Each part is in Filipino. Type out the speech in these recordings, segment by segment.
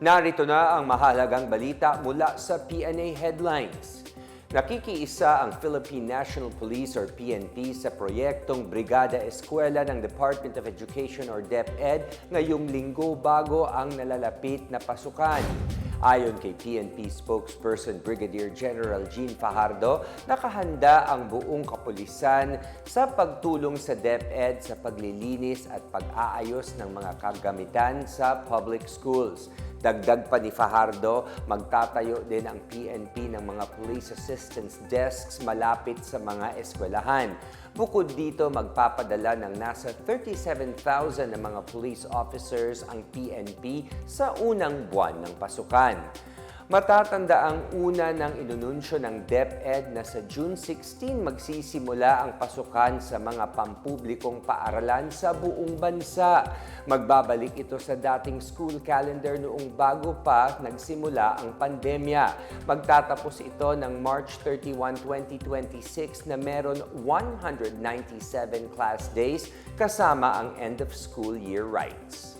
Narito na ang mahalagang balita mula sa PNA Headlines. Nakikiisa ang Philippine National Police or PNP sa proyektong Brigada Eskwela ng Department of Education or DepEd ngayong linggo bago ang nalalapit na pasukan. Ayon kay PNP spokesperson Brigadier General Jean Fajardo, nakahanda ang buong kapulisan sa pagtulong sa DepEd sa paglilinis at pag-aayos ng mga kagamitan sa public schools. Dagdag pa ni Fajardo, magtatayo din ang PNP ng mga police assistance desks malapit sa mga eskwelahan. Bukod dito, magpapadala ng nasa 37,000 na mga police officers ang PNP sa unang buwan ng pasukan. Matatanda ang una ng inununsyo ng DepEd na sa June 16 magsisimula ang pasukan sa mga pampublikong paaralan sa buong bansa. Magbabalik ito sa dating school calendar noong bago pa nagsimula ang pandemya. Magtatapos ito ng March 31, 2026 na meron 197 class days kasama ang end of school year rights.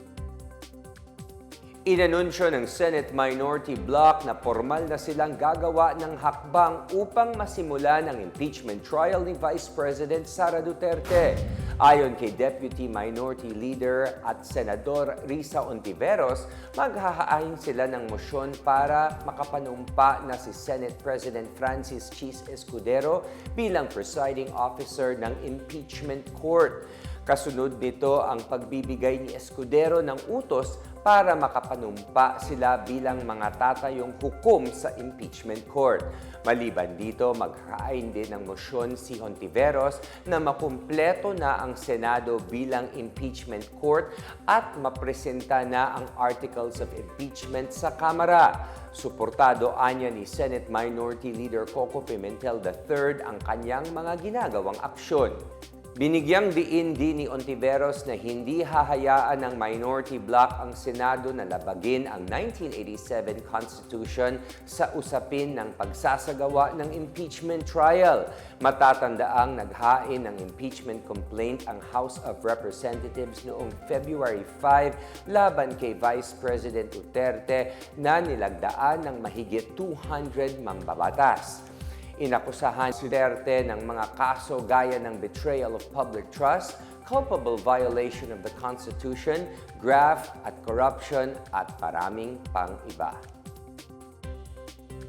Inanunsyo ng Senate Minority Bloc na formal na silang gagawa ng hakbang upang masimulan ang impeachment trial ni Vice President Sara Duterte. Ayon kay Deputy Minority Leader at Senador Risa Ontiveros, maghahain sila ng motion para makapanumpa na si Senate President Francis Chis Escudero bilang presiding officer ng impeachment court. Kasunod nito ang pagbibigay ni Escudero ng utos para makapanumpa sila bilang mga tatayong hukom sa impeachment court. Maliban dito, maghahain din ng mosyon si Hontiveros na makumpleto na ang Senado bilang impeachment court at mapresenta na ang articles of impeachment sa Kamara. Suportado anya ni Senate Minority Leader Coco Pimentel III ang kanyang mga ginagawang aksyon. Binigyang diin din ni Ontiveros na hindi hahayaan ng minority bloc ang Senado na labagin ang 1987 Constitution sa usapin ng pagsasagawa ng impeachment trial. Matatandaang naghain ng impeachment complaint ang House of Representatives noong February 5 laban kay Vice President Duterte na nilagdaan ng mahigit 200 mambabatas. Inakusahan si Duterte ng mga kaso gaya ng betrayal of public trust, culpable violation of the Constitution, graft at corruption at maraming pang iba.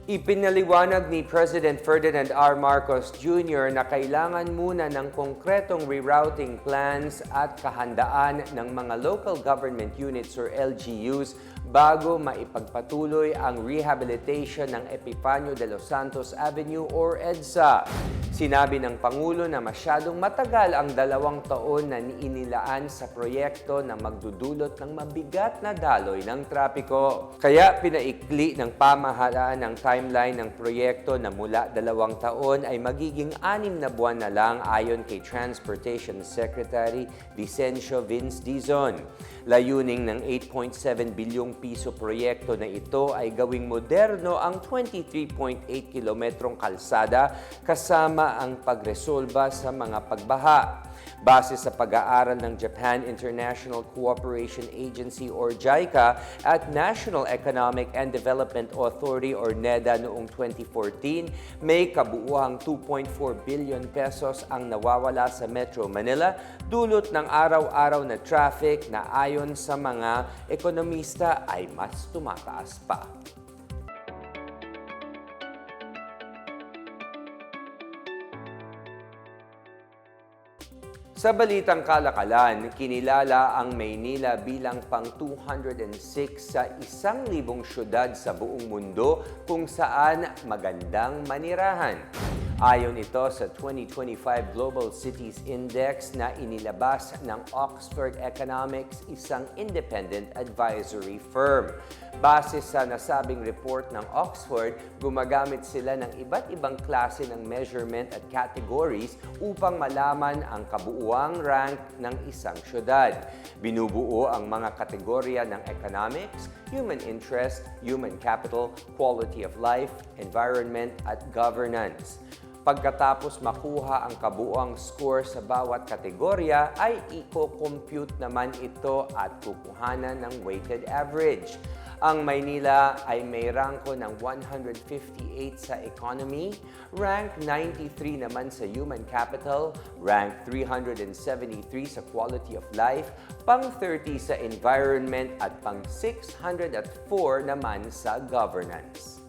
Ipinaliwanag ni President Ferdinand R. Marcos Jr. na kailangan muna ng konkretong rerouting plans at kahandaan ng mga local government units or LGUs bago maipagpatuloy ang rehabilitation ng Epifanio de los Santos Avenue or EDSA. Sinabi ng Pangulo na masyadong matagal ang dalawang taon na inilaan sa proyekto na magdudulot ng mabigat na daloy ng trapiko. Kaya pinaikli ng pamahalaan ng timeline ng proyekto na mula dalawang taon ay magiging anim na buwan na lang ayon kay Transportation Secretary Vicencio Vince Dizon. Layuning ng 8.7 bilyong piso proyekto na ito ay gawing moderno ang 23.8 kilometrong kalsada kasama ang pagresolba sa mga pagbaha. Base sa pag-aaral ng Japan International Cooperation Agency or JICA at National Economic and Development Authority or NEDA noong 2014, may kabuuhang 2.4 billion pesos ang nawawala sa Metro Manila dulot ng araw-araw na traffic na ayon sa mga ekonomista ay mas tumataas pa. Sa balitang kalakalan, kinilala ang Maynila bilang pang 206 sa isang libong syudad sa buong mundo kung saan magandang manirahan. Ayon ito sa 2025 Global Cities Index na inilabas ng Oxford Economics, isang independent advisory firm. Base sa nasabing report ng Oxford, gumagamit sila ng iba't ibang klase ng measurement at categories upang malaman ang kabuuang rank ng isang syudad. Binubuo ang mga kategorya ng economics, human interest, human capital, quality of life, environment at governance. Pagkatapos makuha ang kabuuang score sa bawat kategorya, ay i-compute naman ito at kukuhanan ng weighted average. Ang Maynila ay may rangko ng 158 sa economy, rank 93 naman sa human capital, rank 373 sa quality of life, pang 30 sa environment at pang 604 naman sa governance.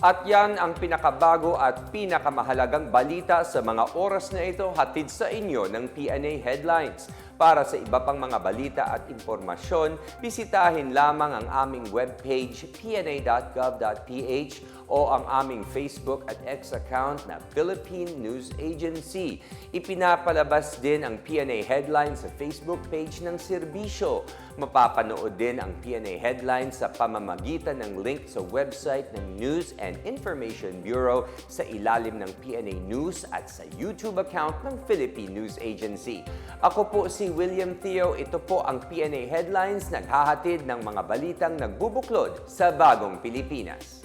At yan ang pinakabago at pinakamahalagang balita sa mga oras na ito hatid sa inyo ng PNA Headlines. Para sa iba pang mga balita at impormasyon, bisitahin lamang ang aming webpage pna.gov.ph o ang aming Facebook at X account na Philippine News Agency. Ipinapalabas din ang PNA Headlines sa Facebook page ng serbisyo. Mapapanood din ang PNA Headlines sa pamamagitan ng link sa website ng News and Information Bureau sa ilalim ng PNA News at sa YouTube account ng Philippine News Agency. Ako po William Theo. Ito po ang PNA Headlines naghahatid ng mga balitang nagbubuklod sa bagong Pilipinas.